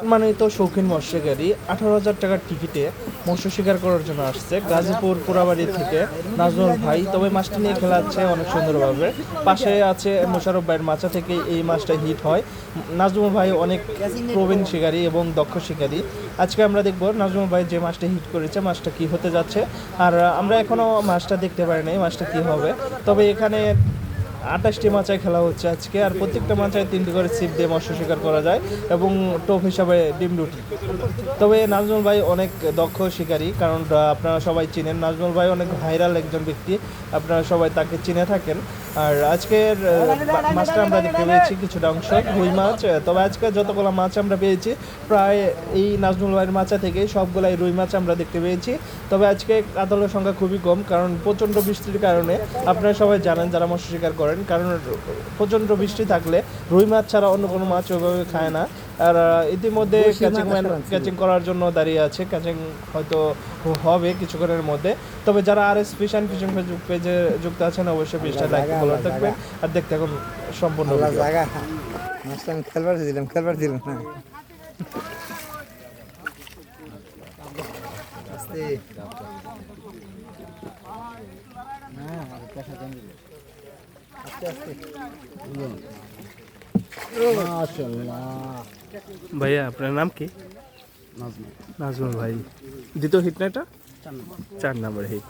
সম্মানিত শৌখিন মৎস্যকারী, আঠারো হাজার টাকার টিকিটে মৎস্য শিকার করার জন্য আসছে। গাজীপুর পোড়াবাড়ি থেকে নাজমুল ভাই। তবে মাছটি নিয়ে খেলা হচ্ছে অনেক সুন্দরভাবে। পাশে আছে মোশারফ ভাইয়ের মাচা থেকে এই মাছটা হিট হয়। নাজমুল ভাই অনেক প্রবীণ শিকারী এবং দক্ষ শিকারী। আজকে আমরা দেখব নাজমুল ভাই যে মাছটা হিট করেছে, মাছটা কি হতে যাচ্ছে। আর আমরা এখনও মাছটা দেখতে পারি নাই মাছটা কি হবে। তবে এখানে আঠাশটি মাচায় খেলা হচ্ছে আজকে, আর প্রত্যেকটা মাচায় তিনটি করে ছিপ দিয়ে মৎস্য শিকার করা যায় এবং টোপ হিসাবে ডিম রুটি। তবে নাজমুল ভাই অনেক দক্ষ শিকারী, কারণ আপনারা সবাই চিনেন, নাজমুল ভাই অনেক ভাইরাল একজন ব্যক্তি, আপনারা সবাই তাকে চিনে থাকেন। আর আজকের মাছটা আমরা দেখতে পেয়েছি কিছুটা অংশ, রুই মাছ তবে আজকে যতগুলো মাছ আমরা পেয়েছি, প্রায় এই নাজমুল ভাইয়ের মাচা থেকে সবগুলাই রুই মাছ আমরা দেখতে পেয়েছি। তবে আজকে কাতলের সংখ্যা খুবই কম, কারণ প্রচণ্ড বৃষ্টির কারণে আপনারা সবাই জানেন যারা মৎস্য শিকার করেন কারণ প্রচণ্ড বৃষ্টি থাকলে রুই মাছ ছাড়া অন্য কোনো মাছ ওইভাবে খায় না। আর ইতিমধ্যে ক্যাচিং ম্যান ক্যাচিং করার জন্য দাঁড়িয়ে আছে। ক্যাচিং হয়তো হবে কিছুক্ষণের মধ্যে। তবে যারা R S fish and fishing Facebook পেজে যুক্ত আছেন অবশ্যই পেজটা লাইক ফলো থাকবেন। আর দেখতে এখন সম্পূর্ণ। জায়গা। মাছটা আমি খেলবার দিলাম খেলবার দিলাম না। আস্তে। না আমার পেশা মাশাআল্লাহ ভাইয়া আপনার নাম কি? নাজমুল। ভাই। দ্বিতীয় হিট না এটা? চার নাম্বার। হিট